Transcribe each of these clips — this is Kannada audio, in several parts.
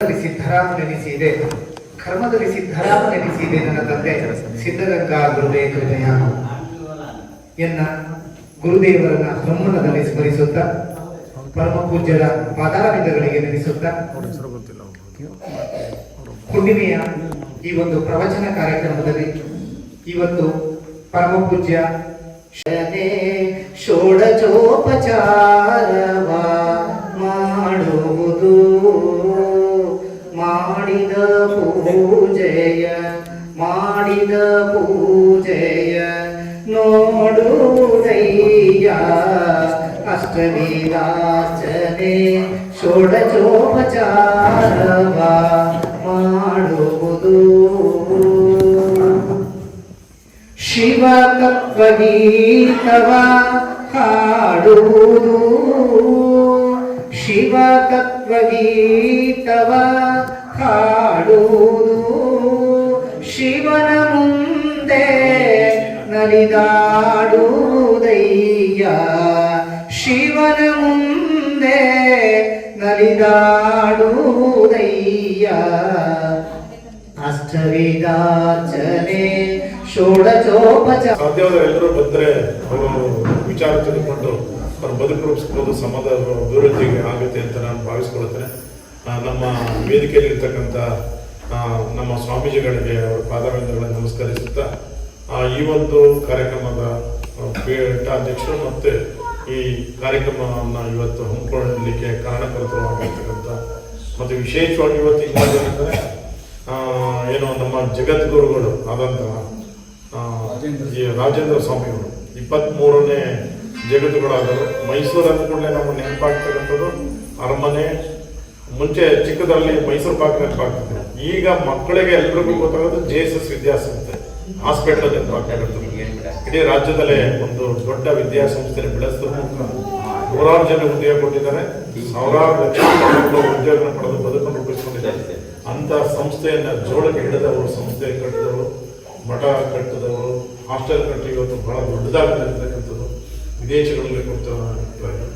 ಕರ್ಮದಲ್ಲಿ ಸಿದ್ಧರಾಮ ನೆನೆಸಿದೆ ಕರ್ಮದಲ್ಲಿ ನೆನೆಸಿದೆ ನನ್ನ ತಂದೆ. ಸಿದ್ಧಗಂಗಾ ಗುರುದೇ ಕೃಪೆಯ. ಎನ್ನ ಗುರುದೇವರನ್ನ ಬ್ರಹ್ಮಣದಲ್ಲಿ ಸ್ಮರಿಸುತ್ತ, ಪರಮ ಪೂಜ್ಯರ ಪಾದಾರವಿಂದಗಳಿಗೆ ನೆನೆಸುತ್ತ ಹುಣ್ಣಿಮೆಯ ಈ ಒಂದು ಪ್ರವಚನ ಕಾರ್ಯಕ್ರಮದಲ್ಲಿ ಇವತ್ತು ಪರಮ ಪೂಜ್ಯ ಷೋಡಚೋಪಚಾರವ ಮಾಡುವುದು. ಮಾಡಿದ ಪೂಜೆಯ ಮಾಡಿದ ಪೂಜೆಯ ನೋಡುವುದಯ್ಯ ಅಷ್ಟಮೀರಾಚನೆ ಷೋಡಚೋಪಚಾರವ ಮಾಡುವುದು. ಶಿವ ತತ್ವಗೀತವ ಹಾಡುವುದು. ಶಿವ ತತ್ವಗೀತವ ಹಾಡುವುದು ಶಿವನ ಮುಂದೆ ನಲಿದಾಡುವುದಯ್ಯ. ಶಿವನ ಮುಂದೆ ನಲಿದಾಡುವುದಯ್ಯ. ಅಷ್ಟವಿದಾಚನೆ ಷೋಡಚೋಪಚಾರ ಎಲ್ಲರೂ ಬಂದ್ರೆ ಅವರು ವಿಚಾರ ತಿಳ್ಕೊಂಡು ಅವ್ರ ಬದುಕು ರೂಪಿಸ್ಬೋದು ಸಮಾಜ ಅಭಿವೃದ್ಧಿಗೆ ಆಗುತ್ತೆ ಅಂತ ನಾನು ಭಾವಿಸ್ಕೊಳ್ತೇನೆ. ನಮ್ಮ ವೇದಿಕೆಯಲ್ಲಿ ಇರ್ತಕ್ಕಂಥ ನಮ್ಮ ಸ್ವಾಮೀಜಿಗಳಿಗೆ ಅವರ ಪಾದಗಳನ್ನು ನಮಸ್ಕರಿಸುತ್ತಾ ಈ ಒಂದು ಕಾರ್ಯಕ್ರಮದ ಪೀಠಾಧ್ಯಕ್ಷರು ಮತ್ತು ಈ ಕಾರ್ಯಕ್ರಮವನ್ನು ಇವತ್ತು ಹಮ್ಮಿಕೊಳ್ಳಲಿಕ್ಕೆ ಕಾರಣಕರ್ತರು ಆಗಿರ್ತಕ್ಕಂಥ ಮತ್ತು ವಿಶೇಷವಾಗಿ ಇವತ್ತು ಇನ್ನೊಂದೇನೆಂದರೆ ಆ, ಏನು ನಮ್ಮ ಜಗದ್ಗುರುಗಳು ಆದಂತಹ ಈ ರಾಜೇಂದ್ರ ಸ್ವಾಮಿಗಳು ಇಪ್ಪತ್ತ್ಮೂರನೇ ಜಗತ್ತುಗಳಾದರು ಮೈಸೂರು ಕೂಡಲೇ ನಮ್ಮ ನೆನಪಾಗ್ತಕ್ಕಂಥದ್ದು ಅರಮನೆ ಮುಂಚೆ ಚಿಕ್ಕದರಲ್ಲಿ ಮೈಸೂರು ಪಾಕ್ ಈಗ ಮಕ್ಕಳಿಗೆ ಎಲ್ರಿಗೂ ಗೊತ್ತಾಗೋದು ಜೆ ಎಸ್ ಎಸ್ ವಿದ್ಯಾಸಂಸ್ಥೆ. ಹಾಸ್ಪಿಟಲ್ ನೆನಪಾಗ್ತಿರುತ್ತೆ ಇಡೀ ರಾಜ್ಯದಲ್ಲೇ ಒಂದು ದೊಡ್ಡ ವಿದ್ಯಾಸಂಸ್ಥೆ ಬೆಳೆಸಿದ್ರು ನೂರಾರು ಜನ ಉದ್ಯೋಗ ಕೊಟ್ಟಿದ್ದಾರೆ. ಸಾವಿರಾರು ಲಕ್ಷ ಉದ್ಯೋಗ ಪಡೆದು ಬದುಕನ್ನು ರೂಪಿಸಿಕೊಂಡಿದ್ದಾರೆ. ಅಂತ ಸಂಸ್ಥೆಯನ್ನ ಜೋಳಕ್ಕೆ ಹಿಡಿದವರು, ಸಂಸ್ಥೆ ಕಟ್ಟಿದವರು, ಮಠ ಕಟ್ಟಿದವರು ಹಾಸ್ಟೆಲ್ ಕಟ್ಟಿ ಇವತ್ತು ಬಹಳ ದೊಡ್ಡದಾಗಿರ್ತಕ್ಕಂಥದ್ದು ವಿದೇಶಗಳಲ್ಲಿ ಕೊಡ್ತಾರೆ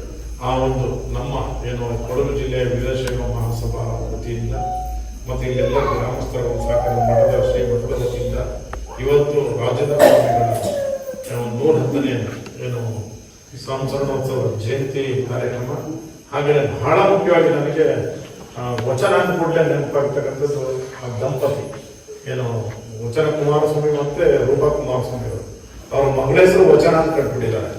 ಆ ಒಂದು ನಮ್ಮ ಏನು ಕೊಡಗು ಜಿಲ್ಲೆಯ ವೀರಶೈವ ಮಹಾಸಭಾ ವತಿಯಿಂದ ಮತ್ತು ಇಲ್ಲೆಲ್ಲ ಗ್ರಾಮಸ್ಥರ ಸಹಕಾರ ಮಠದ ಶ್ರೀ ಮಠದ ವತಿಯಿಂದ ಇವತ್ತು ರಾಜ್ಯದ ನೂರ ಹತ್ತನೇ ಏನು ಸಂಸರಣೋತ್ಸವ ಜಯಂತಿ ಕಾರ್ಯಕ್ರಮ. ಹಾಗೆ ಬಹಳ ಮುಖ್ಯವಾಗಿ ನನಗೆ ವಚನ ಕೂಡಲೇ ನೆನಪಾಗ್ತಕ್ಕಂಥದ್ದು ಆ ದಂಪತಿ. ಏನು ವಚನ ಕುಮಾರಸ್ವಾಮಿ ಮತ್ತೆ ರೂಪಾ ಕುಮಾರಸ್ವಾಮಿ ಅವರು ಅವ್ರ ಮಗಳ ಹೆಸರು ವಚನ ಅಂತ ಕಟ್ಬಿಟ್ಟಿದ್ದಾರೆ.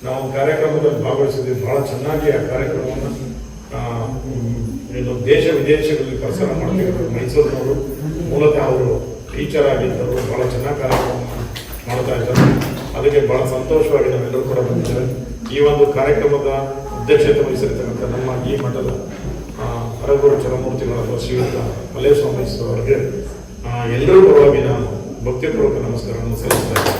ನಾವು ಕಾರ್ಯಕ್ರಮದಲ್ಲಿ ಭಾಗವಹಿಸಿದ್ವಿ ಬಹಳ ಚೆನ್ನಾಗಿ ಆ ಕಾರ್ಯಕ್ರಮವನ್ನು ಏನು ದೇಶ ವಿದೇಶಗಳಲ್ಲಿ ಪ್ರಸಾರ ಮಾಡಬೇಕಾದ್ರೆ ಮೈಸೂರಿನವರು ಮೂಲತಃ ಅವರು ಟೀಚರ್ ಆಗಿದ್ದರು. ಬಹಳ ಚೆನ್ನಾಗಿ ಕಾರ್ಯಕ್ರಮ ಮಾಡ್ತಾ ಇದ್ದಾರೆ. ಅದಕ್ಕೆ ಬಹಳ ಸಂತೋಷವಾಗಿ ನಾವೆಲ್ಲರೂ ಕೂಡ ಬಂದಿದ್ದೇವೆ. ಈ ಒಂದು ಕಾರ್ಯಕ್ರಮದ ಅಧ್ಯಕ್ಷತೆ ವಹಿಸಿರ್ತಕ್ಕಂಥ ನಮ್ಮ ಈ ಮಠದ ಆ, ಹರಗುರು ಚರಮೂರ್ತಿಗಳಾದ ಶ್ರೀಯುತ ಮಲ್ಲೇಶ್ವರ ಮೈಸೂರು ಅವರಿಗೆ ಎಲ್ಲರೂ ಪರವಾಗಿ ನಾನು ಭಕ್ತಿಪೂರ್ವಕ ನಮಸ್ಕಾರವನ್ನು ಸಲ್ಲಿಸ್ತಾ ಇದ್ದೇನೆ.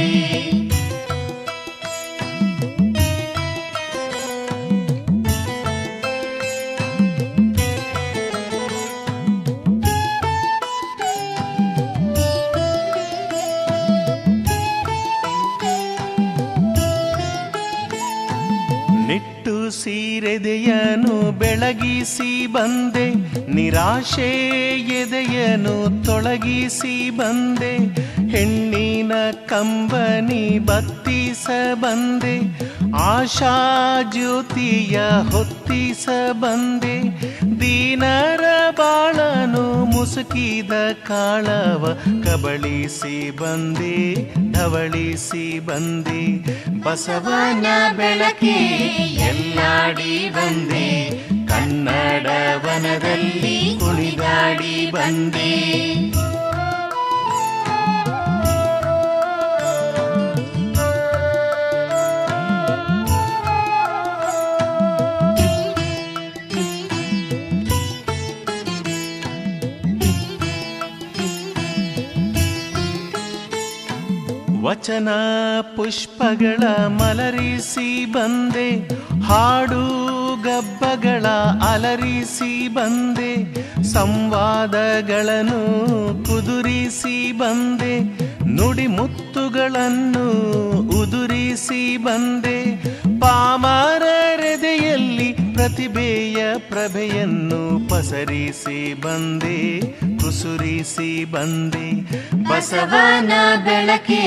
ನಿಟ್ಟು ಸೀರೆದೆಯನು ಬೆಳಗಿಸಿ ಬಂದೆ ನಿರಾಶೆ ಎದೆಯನು ತೊಳಗಿಸಿ ಬಂದೆ ಹೆಣ್ಣಿನ ಕಂಬನಿ ಬತ್ತಿಸ ಬಂದೆ ಆಶಾ ಜ್ಯೋತಿಯ ಹೊತ್ತಿಸ ಬಂದೆ, ದೀನರ ಬಾಳನು ಮುಸುಕಿದ ಕಾಳವ ಕಬಳಿಸಿ ಬಂದೆ, ಧವಳಿಸಿ ಬಂದೆ, ಬಸವನ ಬೆಳಕೆ ಎಲ್ಲಾಡಿ ಬಂದೆ ಕನ್ನಡ ವನದಲ್ಲಿ ಕುಣಿದಾಡಿ ಬಂದೆ. ವಚನ ಪುಷ್ಪಗಳ ಮಲರಿಸಿ ಬಂದೆ, ಹಾಡು ಗಬ್ಬಗಳ ಅಲರಿಸಿ ಬಂದೆ, ಸಂವಾದಗಳನ್ನು ಕುದುರಿಸಿ ಬಂದೆ ನುಡಿ ಮುತ್ತುಗಳನ್ನು ಉದುರಿಸಿ ಬಂದೆ. ಪಾಮರರೆದೆಯಲ್ಲಿ ಪ್ರತಿಭೆಯ ಪ್ರಭೆಯನ್ನು ಪಸರಿಸಿ ಬಂದೆ. ಕುಸುರಿಸಿ ಬಂದೆ. ಬಸವನ ಬೆಳಕೆ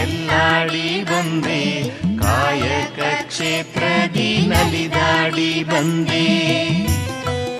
ಎಲ್ಲಾಡಿ ಬಂದೆ. ಕಾಯಕ ಕ್ಷೇತ್ರದಿ ನಲಿದಾಡಿ ಬಂದೆ.